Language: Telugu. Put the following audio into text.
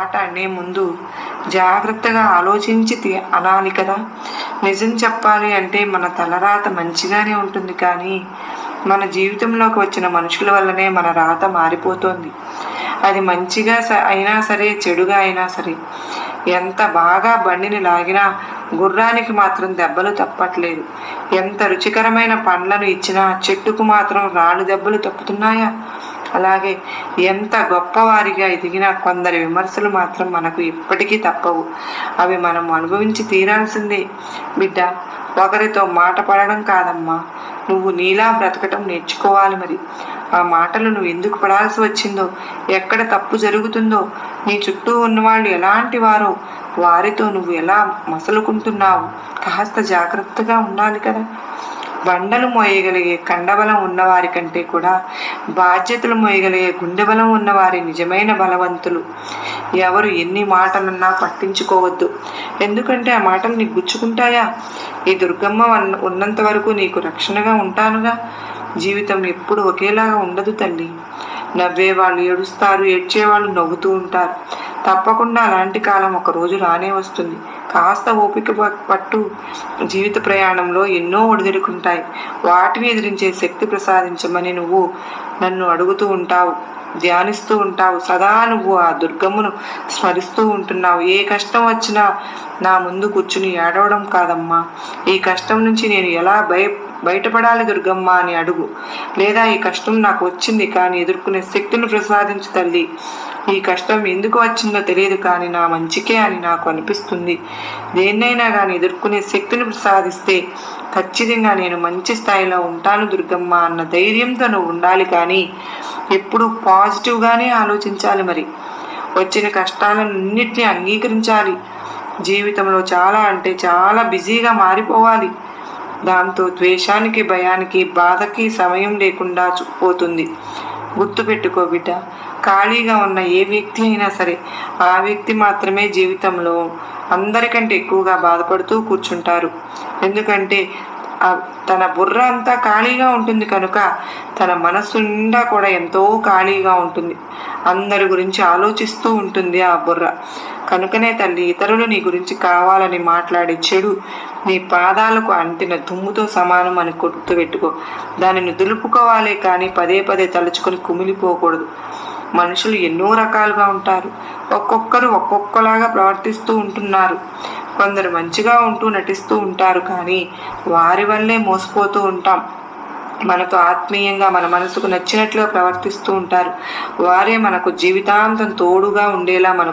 మాట అనే ముందు జాగ్రత్తగా ఆలోచించి తి- అనాలి కదా. నిజం చెప్పాలి అంటే మన తలరాత మంచిగానే ఉంటుంది కానీ మన జీవితంలోకి వచ్చిన మనుషుల వల్లనే మన రాత మారిపోతుంది. అది మంచిగా అయినా సరే చెడుగా అయినా సరే. ఎంత బాగా బండిని లాగినా గుర్రానికి మాత్రం దెబ్బలు తప్పట్లేదు. ఎంత రుచికరమైన పండ్లను ఇచ్చినా చెట్టుకు మాత్రం రాళ్ళు దెబ్బలు తప్పుతున్నాయా? అలాగే ఎంత గొప్పవారిగా ఎదిగినా కొందరి విమర్శలు మాత్రం మనకు ఇప్పటికీ తప్పవు. అవి మనం అనుభవించి తీరాల్సిందే. బిడ్డ ఒకరితో మాట పడడం కాదమ్మా. నువ్వు నీలా బ్రతకటం నేర్చుకోవాలి మరి. ఆ మాటలు నువ్వు ఎందుకు పడాల్సి వచ్చిందో ఎక్కడ తప్పు జరుగుతుందో నీ చుట్టూ ఉన్నవాళ్ళు ఎలాంటి వారో వారితో నువ్వు ఎలా మసలుకుంటున్నావు? కాస్త జాగ్రత్తగా ఉండాలి కదా. బండలు మోయగలిగే కండబలం ఉన్నవారి కంటే కూడా బాధ్యతలు మోయగలిగే గుండె బలం ఉన్నవారి నిజమైన బలవంతులు. ఎవరు ఎన్ని మాటలన్నా పట్టించుకోవద్దు. ఎందుకంటే ఆ మాటలు నీకు గుచ్చుకుంటాయా? ఈ దుర్గమ్మ ఉన్నంత వరకు నీకు రక్షణగా ఉంటానుగా? జీవితం ఎప్పుడు ఒకేలాగా ఉండదు తల్లి. నవ్వేవాళ్ళు ఏడుస్తారు ఏడ్చేవాళ్ళు నవ్వుతూ ఉంటారు. తప్పకుండా అలాంటి కాలం ఒక రోజు రానే వస్తుంది. కాస్త ఓపిక పట్టు జీవిత ప్రయాణంలో ఎన్నో ఒడిదుడుకుంటాయి. వాటిని ఎదిరించే శక్తి ప్రసాదించమని నువ్వు నన్ను అడుగుతూ ఉంటావు ధ్యానిస్తూ ఉంటావు. సదా నువ్వు ఆ దుర్గమ్మను స్మరిస్తూ ఉంటున్నావు. ఏ కష్టం వచ్చినా నా ముందు కూర్చుని ఏడవడం కాదమ్మా. ఈ కష్టం నుంచి నేను ఎలా భయ బయటపడాలి దుర్గమ్మ అని అడుగు. లేదా ఈ కష్టం నాకు వచ్చింది కానీ ఎదుర్కొనే శక్తిని ప్రసాదించు తల్లి. ఈ కష్టం ఎందుకు వచ్చిందో తెలియదు కానీ నా మంచికే అని నాకు అనిపిస్తుంది. దేన్నైనా కానీ ఎదుర్కొనే శక్తిని ప్రసాదిస్తే ఖచ్చితంగా నేను మంచి స్థాయిలో ఉంటాను దుర్గమ్మ అన్న ధైర్యంతో నువ్వు ఉండాలి కానీ ఎప్పుడు పాజిటివ్గానే ఆలోచించాలి మరి. వచ్చిన కష్టాలన్నింటినీ అంగీకరించాలి. జీవితంలో చాలా అంటే చాలా బిజీగా మారిపోవాలి. దాంతో ద్వేషానికి భయానికి బాధకి సమయం లేకుండా పోతుంది. గుర్తుపెట్టుకో బిడ్డ. ఖాళీగా ఉన్న ఏ వ్యక్తి అయినా సరే ఆ వ్యక్తి మాత్రమే జీవితంలో అందరికంటే ఎక్కువగా బాధపడుతూ కూర్చుంటారు. ఎందుకంటే తన బుర్ర అంతా ఖాళీగా ఉంటుంది కనుక తన మనస్సు నిండా కూడా ఎంతో ఖాళీగా ఉంటుంది. అందరి గురించి ఆలోచిస్తూ ఉంటుంది ఆ బుర్ర. కనుకనే తల్లి ఇతరులు నీ గురించి కావాలని మాట్లాడే చెడు నీ పాదాలకు అంటిన దుమ్ముతో సమానం అని గుర్తుపెట్టుకో దానిని దులుపుకోవాలే కానీ పదే పదే తలుచుకొని కుమిలిపోకూడదు. మనుషులు ఎన్నో రకాలుగా ఉంటారు. ఒక్కొక్కరు ఒక్కొక్కలాగా ప్రవర్తిస్తూ ఉంటున్నారు. కొందరు మంచిగా ఉంటూ నటిస్తూ ఉంటారు కానీ వారి వల్లే మోసపోతూ ఉంటాం. మనతో ఆత్మీయంగా మన మనసుకు నచ్చినట్లుగా ప్రవర్తిస్తూ ఉంటారు. వారే మనకు జీవితాంతం తోడుగా ఉండేలా మనకు